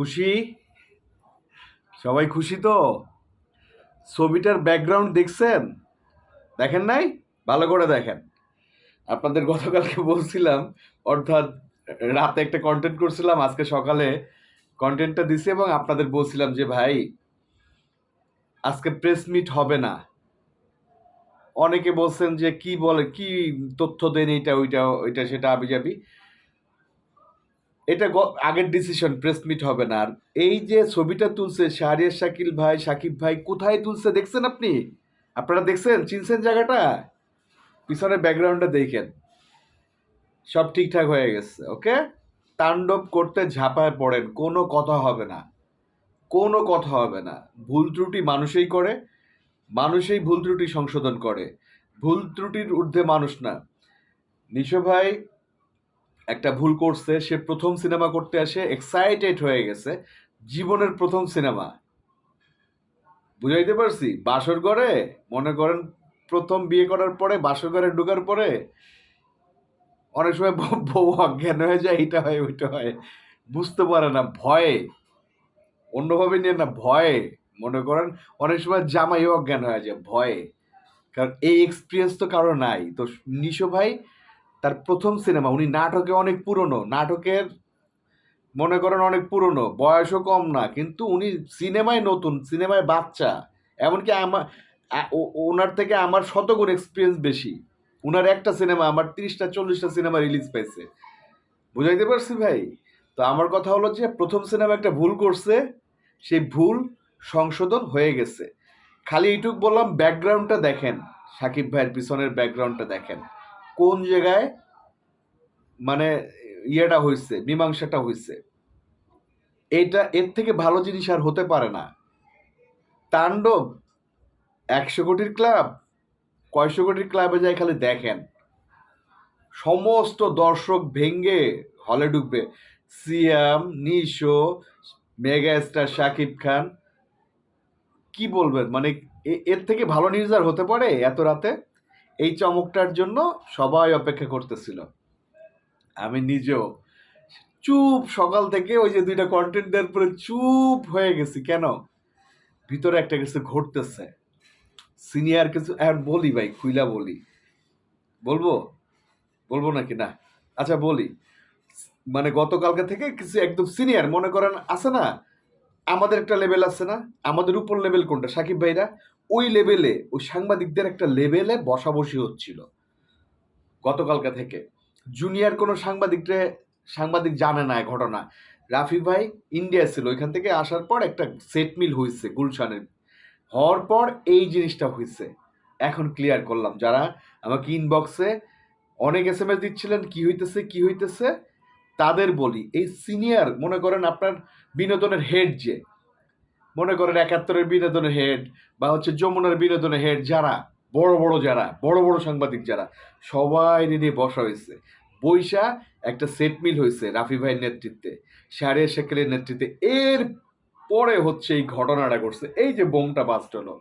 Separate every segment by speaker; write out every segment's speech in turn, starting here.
Speaker 1: খুশি? সবাই খুশি তো? ছবিটার ব্যাকগ্রাউন্ড দেখছেন? দেখেন নাই? ভালো করে দেখেন। আপনাদের গতকালকে বলছিলাম, অর্থাৎ রাতে একটা কন্টেন্ট করছিলাম, আজকে সকালে কন্টেন্টটা দিছি এবং আপনাদের বলছিলাম যে, ভাই, আজকে প্রেস মিট হবে না। অনেকে বলছেন যে, কি বলে, কি তথ্য দেন এইটা, ওইটা ওইটা, সেটা আবি যাবি এটা আগের ডিসিশন প্রেস মিট হবে না। আর এই যে ছবিটা তুলছে, শাহরিয়ার শাকিল ভাই শাকিব ভাই, কোথায় তুলছে দেখছেন আপনি? আপনারা দেখছেন? চিনছেন জায়গাটা? পিছনের ব্যাকগ্রাউন্ডটা দেখেন। সব ঠিকঠাক হয়ে গেছে ওকে তাণ্ডব করতে ঝাঁপায় পড়েন, কোনো কথা হবে না। কোনো কথা হবে না। ভুল ত্রুটি মানুষই করে, মানুষই ভুল ত্রুটি সংশোধন করে। ভুল ত্রুটির ঊর্ধ্বে মানুষ না। নিশো ভাই একটা ভুল করছে, সে প্রথম সিনেমা করতে আসে এক্সাইটেড হয়ে গেছে। জীবনের প্রথম সিনেমা। বুঝাইতে পারছি? বাসর ঘরে, মনে করেন প্রথম বিয়ে করার পরে, বাসর ঘরে ঢোকার পরে, অনেক সময় বউ- অজ্ঞান হয়ে যায়, এটা হয়, ওইটা হয়। বুঝতে পারে না, ভয়ে। অন্যভাবে নিয়ে না, ভয়ে। মনে করেন অনেক সময় জামাই অজ্ঞান হয়ে যায়, ভয়ে। কারণ এই এক্সপিরিয়েন্স তো কারও নাই। তো নিশো ভাই তার প্রথম সিনেমা, উনি নাটকে অনেক পুরনো, নাটকের মনে করেন অনেক পুরনো, বয়সও কম না, কিন্তু উনি সিনেমায় নতুন, সিনেমায় বাচ্চা, এমনকি আমার ওনার থেকে আমার শতগুণ এক্সপিরিয়েন্স বেশি। উনার একটা সিনেমা, আমার তিরিশটা, চল্লিশটা সিনেমা রিলিজ পাইছে। বুঝাইতে পারছি ভাই? তো আমার কথা হলো যে, প্রথম সিনেমা একটা ভুল করছে, সেই ভুল সংশোধন হয়ে গেছে। খালি এইটুক বললাম ব্যাকগ্রাউন্ডটা দেখেন, সাকিব ভাইয়ের পিছনের ব্যাকগ্রাউন্ডটা দেখেন। কোন জায়গায় মানে ইয়েটা হয়েছে মীমাংসাটা হয়েছে এটা এর থেকে ভালো জিনিস আর হতে পারে না। তাণ্ডব, একশো কোটির ক্লাব, কয়শো কোটির ক্লাবে যায় খালি দেখেন। সমস্ত দর্শক ভেঙ্গে হলে ঢুকবে। সিয়াম, নিশো মেগা স্টার শাকিব খান, কি বলবেন? মানে এর থেকে ভালো নিউজ আর হতে পারে এত রাতে? এই চমকটার জন্য সবাই অপেক্ষা করতেছিল। আমি নিজেও। চুপ, সকাল থেকে ওই যে দুইটা কন্টেন্ট দেওয়ার পরে চুপ হয়ে গেছি। কেন? ভিতরে একটা কিছু ঘটতেছে। সিনিয়র কিছু, আর বলি ভাই, খুইলা বলি। বলব? বলব নাকি? না। আচ্ছা বলি। মানে গতকালকে থেকে কিছু একদম সিনিয়র মনে করেন আছে না? আমাদের একটা লেভেল আছে না? আমাদের উপর লেভেল কোনটা? সাকিব ভাইরা, ওই লেভেলে ওই সাংবাদিকদের একটা লেভেলে বসাবসি হচ্ছিল। গতকালকে থেকে। জুনিয়র কোনো সাংবাদিকরে, সাংবাদিক জানে না ঘটনা। রাফি ভাই ইন্ডিয়া ছিল, ওইখান থেকে আসার পর একটা সেট মিল হয়েছে গুলশানের। হওয়ার পর এই জিনিসটা হয়েছে এখন ক্লিয়ার করলাম যারা আমাকে ইনবক্সে অনেক এস এম এস দিচ্ছিলেন, কী হইতেছে কী হইতেছে? তাদের বলি, এই সিনিয়র মনে করেন আপনার বিনোদনের হেড যে, মনে করেন একাত্তরের বিনোদনের হেড বা হচ্ছে যমুনার বিনোদনের হেড যারা, বড় বড় যারা, বড় বড় সাংবাদিক যারা, সবাই নিয়ে বসা হয়েছে। বৈশা একটা সেট মিল হয়েছে রাফি ভাইয়ের নেতৃত্বে শারে শেকেলের নেতৃত্বে। এর পরে হচ্ছে এই ঘটনাটা ঘটছে, এই যে বোমটা বাস্ট হলো।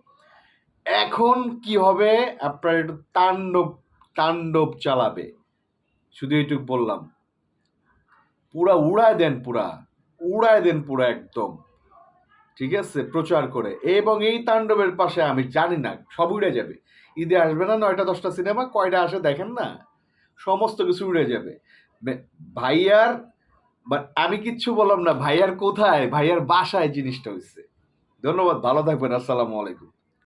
Speaker 1: এখন কি হবে? আপনার একটু তাণ্ডব তাণ্ডব চালাবে। শুধু এইটুকু বললাম। পুরা উড়ায় দেন পুরা, উড়ায় দেন পুরা একদম। ঠিক আছে? প্রচার করে। এবং এই তাণ্ডবের পাশে আমি জানি না, সব উড়ে যাবে। ঈদে আসবে না, নয়টা, দশটা সিনেমা, কয়টা আসে দেখেন না? সমস্ত কিছু উড়ে যাবে। ভাইয়ার আমি কিচ্ছু বললাম না, ভাইয়ার কোথায়? ভাইয়ার বাসায় জিনিসটা হচ্ছে ধন্যবাদ, ভালো থাকবেন, আসসালামু আলাইকুম।